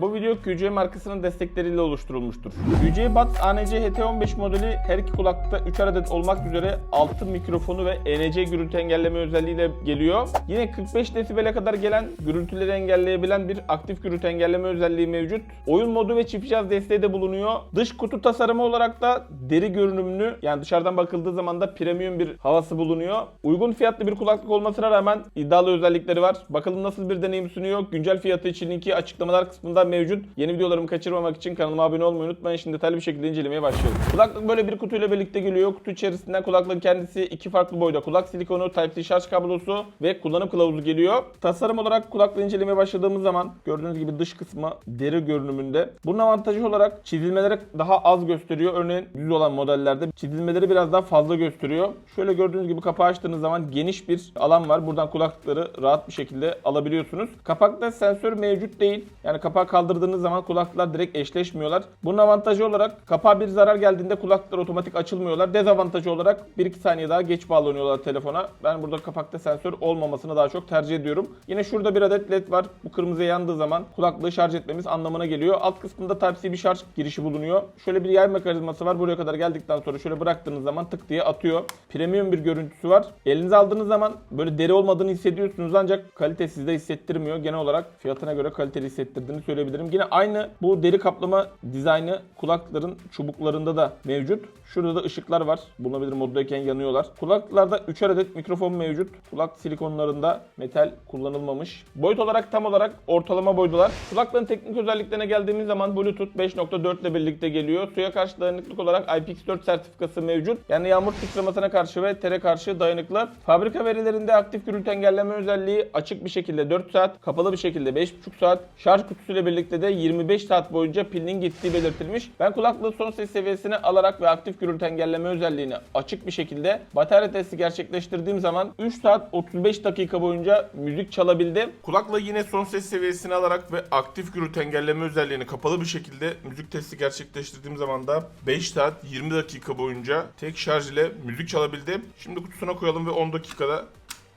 Bu video QC markasının destekleriyle oluşturulmuştur. QC Buds ANC HT15 modeli her iki kulaklıkta 3 adet olmak üzere 6 mikrofonu ve ENC gürültü engelleme özelliğiyle geliyor. Yine 45 desibele kadar gelen gürültüleri engelleyebilen bir aktif gürültü engelleme özelliği mevcut. Oyun modu ve çift cihaz desteği de bulunuyor. Dış kutu tasarımı olarak da deri görünümlü yani dışarıdan bakıldığı zaman da premium bir havası bulunuyor. Uygun fiyatlı bir kulaklık olmasına rağmen iddialı özellikleri var. Bakalım nasıl bir deneyim sunuyor. Güncel fiyatı için linki açıklamalar kısmında mevcut. Yeni videolarımı kaçırmamak için kanalıma abone olmayı unutmayın. Şimdi detaylı bir şekilde incelemeye başlayalım. Kulaklık böyle bir kutuyla birlikte geliyor. Kutu içerisinden kulaklığın kendisi iki farklı boyda kulak silikonu, Type-C şarj kablosu ve kullanım kılavuzu geliyor. Tasarım olarak kulaklığı incelemeye başladığımız zaman gördüğünüz gibi dış kısmı deri görünümünde. Bunun avantajı olarak çizilmeleri daha az gösteriyor. Örneğin düz olan modellerde çizilmeleri biraz daha fazla gösteriyor. Şöyle gördüğünüz gibi kapağı açtığınız zaman geniş bir alan var. Buradan kulaklıkları rahat bir şekilde alabiliyorsunuz. Kapakta sensör mevcut değil. Yani kapağı kaldırdığınız zaman kulaklıklar direkt eşleşmiyorlar. Bunun avantajı olarak kapağa bir zarar geldiğinde kulaklıklar otomatik açılmıyorlar. Dezavantajı olarak 1-2 saniye daha geç bağlanıyorlar telefona. Ben burada kapakta sensör olmamasını daha çok tercih ediyorum. Yine şurada bir adet led var. Bu kırmızı yandığı zaman kulaklığı şarj etmemiz anlamına geliyor. Alt kısmında Type-C bir şarj girişi bulunuyor. Şöyle bir yay mekanizması var. Buraya kadar geldikten sonra şöyle bıraktığınız zaman tık diye atıyor. Premium bir görüntüsü var. Elinize aldığınız zaman böyle deri olmadığını hissediyorsunuz ancak kalite sizde hissettirmiyor. Genel olarak fiyatına göre kaliteli hissettirdiğini söyleyebilirim. Yine aynı bu deri kaplama dizaynı kulakların çubuklarında da mevcut. Şurada da ışıklar var. Bulunabilir moddayken yanıyorlar. Kulaklıklarda 3 adet mikrofon mevcut. Kulak silikonlarında metal kullanılmamış. Boyut olarak tam olarak ortalama boydalar. Kulaklığın teknik özelliklerine geldiğimiz zaman Bluetooth 5.4 ile birlikte geliyor. Suya karşı dayanıklık olarak IPX4 sertifikası mevcut. Yani yağmur sıçramasına karşı ve tere karşı dayanıklı. Fabrika verilerinde aktif gürültü engelleme özelliği açık bir şekilde 4 saat, kapalı bir şekilde 5.5 saat, şarj kutusuyla birlikte de 25 saat boyunca pilin gittiği belirtilmiş. Ben kulaklığı son ses seviyesine alarak ve aktif gürültü engelleme özelliğini açık bir şekilde batarya testi gerçekleştirdiğim zaman 3 saat 35 dakika boyunca müzik çalabildi. Kulaklığı yine son ses seviyesine alarak ve aktif gürültü engelleme özelliğini kapalı bir şekilde müzik testi gerçekleştirdiğim zaman da 5 saat 20 dakika boyunca tek şarj ile müzik çalabildi. Şimdi kutusuna koyalım ve 10 dakikada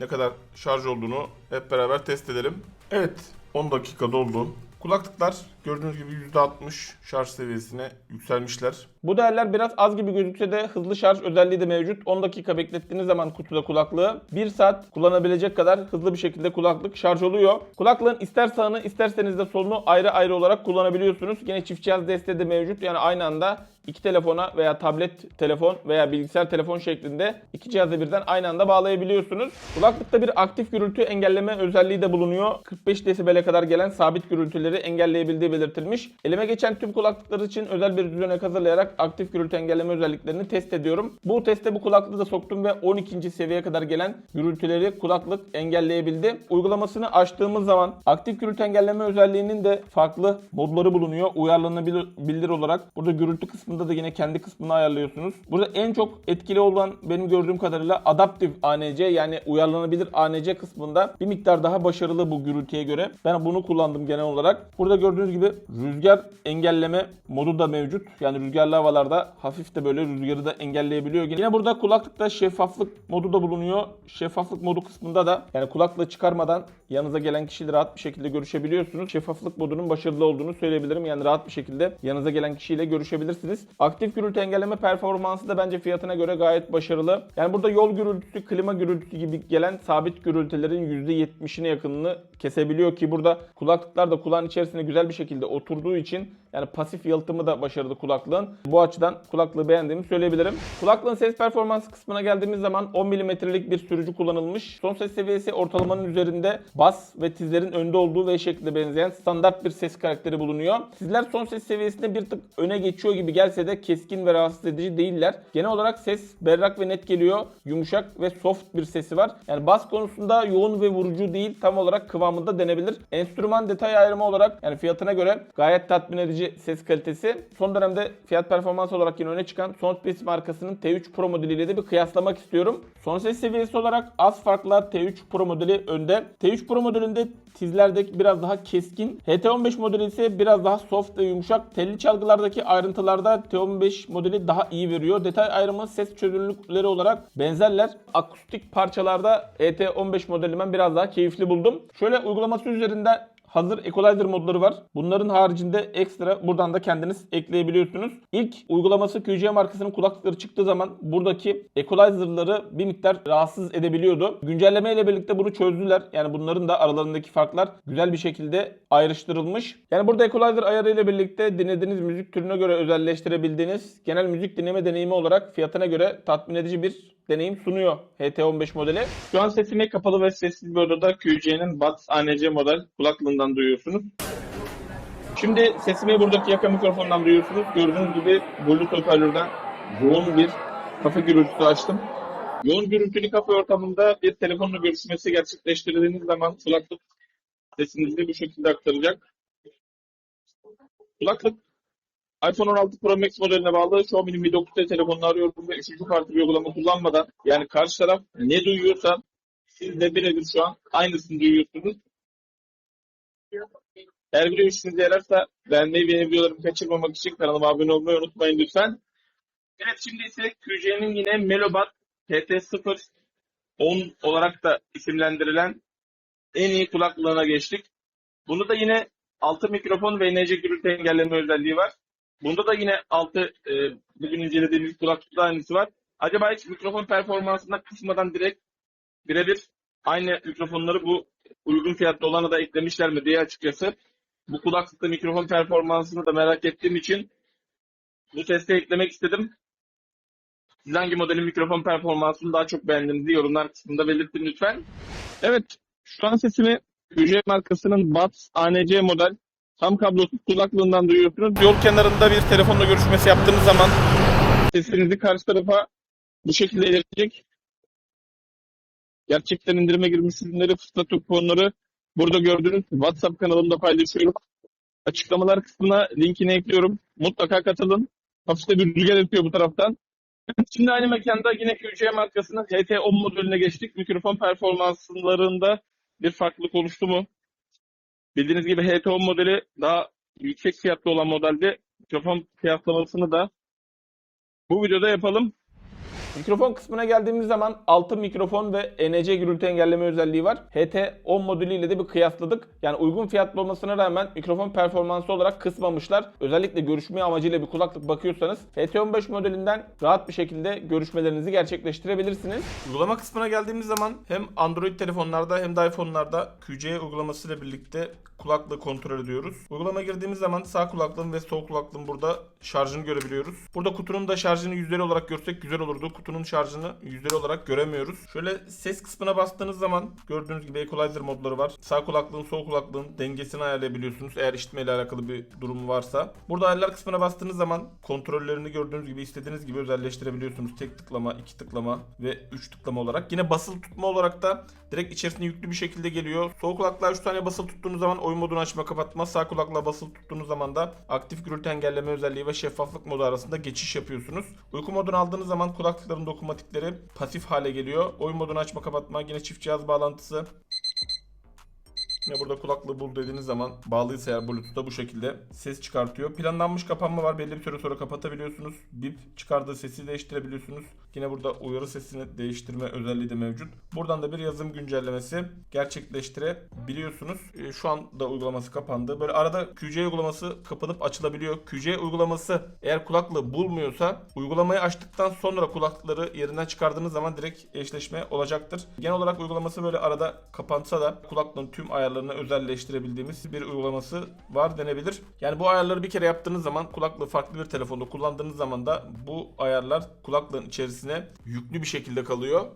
ne kadar şarj olduğunu hep beraber test edelim. Evet 10 dakika doldu. Kulaklıklar gördüğünüz gibi %60 şarj seviyesine yükselmişler. Bu değerler biraz az gibi gözükse de hızlı şarj özelliği de mevcut. 10 dakika beklettiğiniz zaman kutuda kulaklığı 1 saat kullanabilecek kadar hızlı bir şekilde kulaklık şarj oluyor. Kulaklığın ister sağını isterseniz de solunu ayrı ayrı olarak kullanabiliyorsunuz. Yine çift cihaz desteği de mevcut. Yani aynı anda iki telefona veya tablet telefon veya bilgisayar telefon şeklinde iki cihazı birden aynı anda bağlayabiliyorsunuz. Kulaklıkta bir aktif gürültü engelleme özelliği de bulunuyor. 45 desibele kadar gelen sabit gürültüleri engelleyebildiği belirtilmiş. Elime geçen tüm kulaklıklar için özel bir düzenek hazırlayarak aktif gürültü engelleme özelliklerini test ediyorum. Bu teste bu kulaklığı da soktum ve 12. seviyeye kadar gelen gürültüleri kulaklık engelleyebildi. Uygulamasını açtığımız zaman aktif gürültü engelleme özelliğinin de farklı modları bulunuyor. Uyarlanabilir olarak. Burada gürültü kısmında da yine kendi kısmını ayarlıyorsunuz. Burada en çok etkili olan benim gördüğüm kadarıyla adaptif ANC yani uyarlanabilir ANC kısmında bir miktar daha başarılı bu gürültüye göre. Ben bunu kullandım genel olarak. Burada gördüğünüz gibi rüzgar engelleme modu da mevcut. Yani rüzgarlı havalarda hafif de böyle rüzgarı da engelleyebiliyor. Yine burada kulaklıkta şeffaflık modu da bulunuyor. Şeffaflık modu kısmında da yani kulaklığı çıkarmadan yanınıza gelen kişiyle rahat bir şekilde görüşebiliyorsunuz. Şeffaflık modunun başarılı olduğunu söyleyebilirim. Yani rahat bir şekilde yanınıza gelen kişiyle görüşebilirsiniz. Aktif gürültü engelleme performansı da bence fiyatına göre gayet başarılı. Yani burada yol gürültüsü, klima gürültüsü gibi gelen sabit gürültülerin %70'ine yakınını kesebiliyor ki burada kulaklıklar da kulağın içerisine güzel bir şekilde oturduğu için yani pasif yalıtımı da başarılı kulaklığın. Bu açıdan kulaklığı beğendiğimi söyleyebilirim. Kulaklığın ses performansı kısmına geldiğimiz zaman 10 mm'lik bir sürücü kullanılmış. Son ses seviyesi ortalamanın üzerinde bas ve tizlerin önde olduğu ve şekilde benzeyen standart bir ses karakteri bulunuyor. Tizler son ses seviyesinde bir tık öne geçiyor gibi gelse de keskin ve rahatsız edici değiller. Genel olarak ses berrak ve net geliyor. Yumuşak ve soft bir sesi var. Yani bas konusunda yoğun ve vurucu değil tam olarak kıvamında denebilir. Enstrüman detay ayrımı olarak yani fiyatına göre gayet tatmin edici ses kalitesi. Son dönemde fiyat performans olarak yine öne çıkan Soundpeace markasının T3 Pro modeliyle de bir kıyaslamak istiyorum. Son ses seviyesi olarak az farkla T3 Pro modeli önde. T3 Pro modelinde tizlerdeki biraz daha keskin. HT15 modeli ise biraz daha soft ve yumuşak. Telli çalgılardaki ayrıntılarda T15 modeli daha iyi veriyor. Detay ayrımı ses çözünürlükleri olarak benzerler. Akustik parçalarda ET15 modeli ben biraz daha keyifli buldum. Şöyle uygulaması üzerinden hazır equalizer modları var. Bunların haricinde ekstra buradan da kendiniz ekleyebiliyorsunuz. İlk uygulaması QC markasının kulaklıkları çıktığı zaman buradaki equalizer'ları bir miktar rahatsız edebiliyordu. Güncelleme ile birlikte bunu çözdüler. Yani bunların da aralarındaki farklar güzel bir şekilde ayrıştırılmış. Yani burada equalizer ayarı ile birlikte dinlediğiniz müzik türüne göre özelleştirebildiğiniz genel müzik dinleme deneyimi olarak fiyatına göre tatmin edici bir deneyim sunuyor HT15 modeli. Şu an sesimi kapalı ve sessiz bir odada QC'nin Buds ANC model kulaklığından duyuyorsunuz. Şimdi sesimi buradaki yaka mikrofondan duyuyorsunuz. Gördüğünüz gibi Bluetooth hoparlörden yoğun bir kafe gürültüsü açtım. Yoğun gürültülü kafe ortamında bir telefonla görüşmesi gerçekleştirdiğiniz zaman kulaklık sesinizi bu şekilde aktaracak. Kulaklık iPhone 16 Pro Max modeline bağlı Xiaomi'nin Mi 9T telefonunu arıyorum ve üçüncü parti bir uygulama kullanmadan yani karşı taraf ne duyuyorsa siz de birebir şu an aynısını duyuyorsunuz. Eğer video işinize yararsa beğenmeyi ve videolarımı kaçırmamak için kanalıma abone olmayı unutmayın lütfen. Evet şimdi ise QC'nin yine Melobat TT0 10 olarak da isimlendirilen en iyi kulaklığına geçtik. Bunu da yine altı mikrofon ve NC gürültü engelleme özelliği var. Bunda da yine altı e, bugün incelediğimiz kulaklıkla aynısı var. Acaba hiç mikrofon performansına kısmadan direkt birebir aynı mikrofonları bu uygun fiyatlı olana da eklemişler mi diye açıkçası bu kulaklıkta mikrofon performansını da merak ettiğim için bu teste eklemek istedim. Siz hangi modelin mikrofon performansını daha çok beğendiğinizi yorumlar kısmında belirtin lütfen. Evet, şu an sesimi UC markasının Buds ANC model tam kablosuz kulaklığından duyuyorsunuz. Yol kenarında bir telefonla görüşmesi yaptığınız zaman sesinizi karşı tarafa bu şekilde iletecek. Gerçekten indirime girmiş ürünleri, fırsat kuponları burada gördüğünüz WhatsApp kanalımda paylaşıyorum. Açıklamalar kısmına linkini ekliyorum. Mutlaka katılın. Hafif de bir rüzgar yapıyor bu taraftan. Şimdi aynı mekanda yine QC markasının HT10 modeline geçtik. Mikrofon performanslarında bir farklılık oluştu mu? Bildiğiniz gibi HT10 modeli daha yüksek fiyatlı olan modelde mikrofon kıyaslamasını da bu videoda yapalım. Mikrofon kısmına geldiğimiz zaman altı mikrofon ve NC gürültü engelleme özelliği var. HT10 modülüyle de bir kıyasladık. Yani uygun fiyatlı olmasına rağmen mikrofon performansı olarak kısmamışlar. Özellikle görüşme amacıyla bir kulaklık bakıyorsanız HT15 modelinden rahat bir şekilde görüşmelerinizi gerçekleştirebilirsiniz. Uygulama kısmına geldiğimiz zaman hem Android telefonlarda hem de iPhone'larda QC uygulamasıyla birlikte kulaklığı kontrol ediyoruz. Uygulama girdiğimiz zaman sağ kulaklığın ve sol kulaklığın burada şarjını görebiliyoruz. Burada kutunun da şarjını yüzdeli olarak görsek güzel olurdu. Kutunun şarjını yüzdeli olarak göremiyoruz. Şöyle ses kısmına bastığınız zaman gördüğünüz gibi equalizer modları var. Sağ kulaklığın sol kulaklığın dengesini ayarlayabiliyorsunuz. Eğer işitme ile alakalı bir durum varsa. Burada ayarlar kısmına bastığınız zaman kontrollerini gördüğünüz gibi istediğiniz gibi özelleştirebiliyorsunuz. Tek tıklama, iki tıklama ve üç tıklama olarak. Yine basılı tutma olarak da direkt içerisine yüklü bir şekilde geliyor. Sol kulaklığa 3 tane basılı tuttuğunuz zaman oyun modunu açma kapatma. Sağ kulaklığa basılı tuttuğunuz zaman da aktif gürültü engelleme özelliği ve şeffaflık modu arasında geçiş yapıyorsunuz. Uyku modunu aldığınız zaman kulaklıkların dokunmatikleri pasif hale geliyor. Oyun modunu açma kapatma yine çift cihaz bağlantısı. Yine burada kulaklığı bul dediğiniz zaman bağlıysa eğer Bluetooth'ta bu şekilde ses çıkartıyor. Planlanmış kapanma var. Belli bir süre sonra kapatabiliyorsunuz. Bip çıkardığı sesi değiştirebiliyorsunuz. Yine burada uyarı sesini değiştirme özelliği de mevcut. Buradan da bir yazım güncellemesi gerçekleştirebiliyorsunuz. Ee, Şu anda uygulaması kapandı. Böyle arada QC uygulaması kapanıp açılabiliyor. QC uygulaması eğer kulaklığı bulmuyorsa uygulamayı açtıktan sonra kulaklıkları yerinden çıkardığınız zaman direkt eşleşme olacaktır. Genel olarak uygulaması böyle arada kapansa da kulaklığın tüm ayarlarını özelleştirebildiğimiz bir uygulaması var denebilir. Yani bu ayarları bir kere yaptığınız zaman kulaklığı farklı bir telefonda kullandığınız zaman da bu ayarlar kulaklığın içerisine yüklü bir şekilde kalıyor.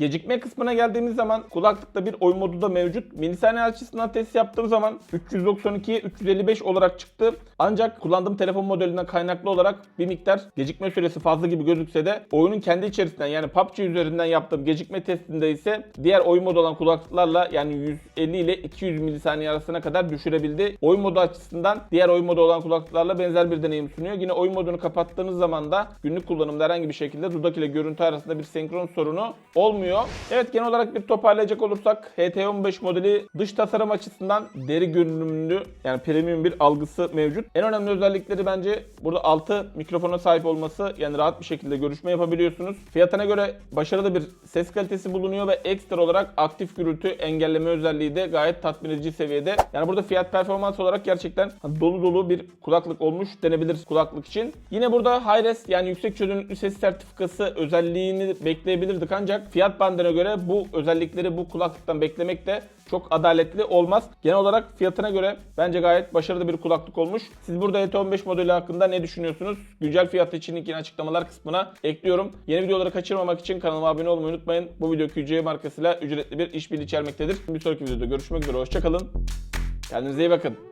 Gecikme kısmına geldiğimiz zaman kulaklıkta bir oyun modu da mevcut. Milisaniye açısından test yaptığım zaman 392'ye 355 olarak çıktı. Ancak kullandığım telefon modelinden kaynaklı olarak bir miktar gecikme süresi fazla gibi gözükse de oyunun kendi içerisinden yani PUBG üzerinden yaptığım gecikme testinde ise diğer oyun modu olan kulaklıklarla yani 150 ile 200 milisaniye arasına kadar düşürebildi. Oyun modu açısından diğer oyun modu olan kulaklıklarla benzer bir deneyim sunuyor. Yine oyun modunu kapattığınız zaman da günlük kullanımda herhangi bir şekilde dudak ile görüntü arasında bir senkron sorunu olmuyor. Olmuyor. Evet genel olarak bir toparlayacak olursak HT15 modeli dış tasarım açısından deri görünümlü yani premium bir algısı mevcut. En önemli özellikleri bence burada 6 mikrofona sahip olması yani rahat bir şekilde görüşme yapabiliyorsunuz. Fiyatına göre başarılı bir ses kalitesi bulunuyor ve ekstra olarak aktif gürültü engelleme özelliği de gayet tatmin edici seviyede. Yani burada fiyat performans olarak gerçekten dolu dolu bir kulaklık olmuş denebilir kulaklık için. Yine burada Hi-Res yani yüksek çözünürlüklü ses sertifikası özelliğini bekleyebilirdik ancak fiyat bandına göre bu özellikleri bu kulaklıktan beklemek de çok adaletli olmaz. Genel olarak fiyatına göre bence gayet başarılı bir kulaklık olmuş. Siz burada HT15 modeli hakkında ne düşünüyorsunuz? Güncel fiyatı için linkini açıklamalar kısmına ekliyorum. Yeni videoları kaçırmamak için kanalıma abone olmayı unutmayın. Bu video QC markasıyla ücretli bir işbirliği içermektedir. Bir sonraki videoda görüşmek üzere. Hoşçakalın. Kendinize iyi bakın.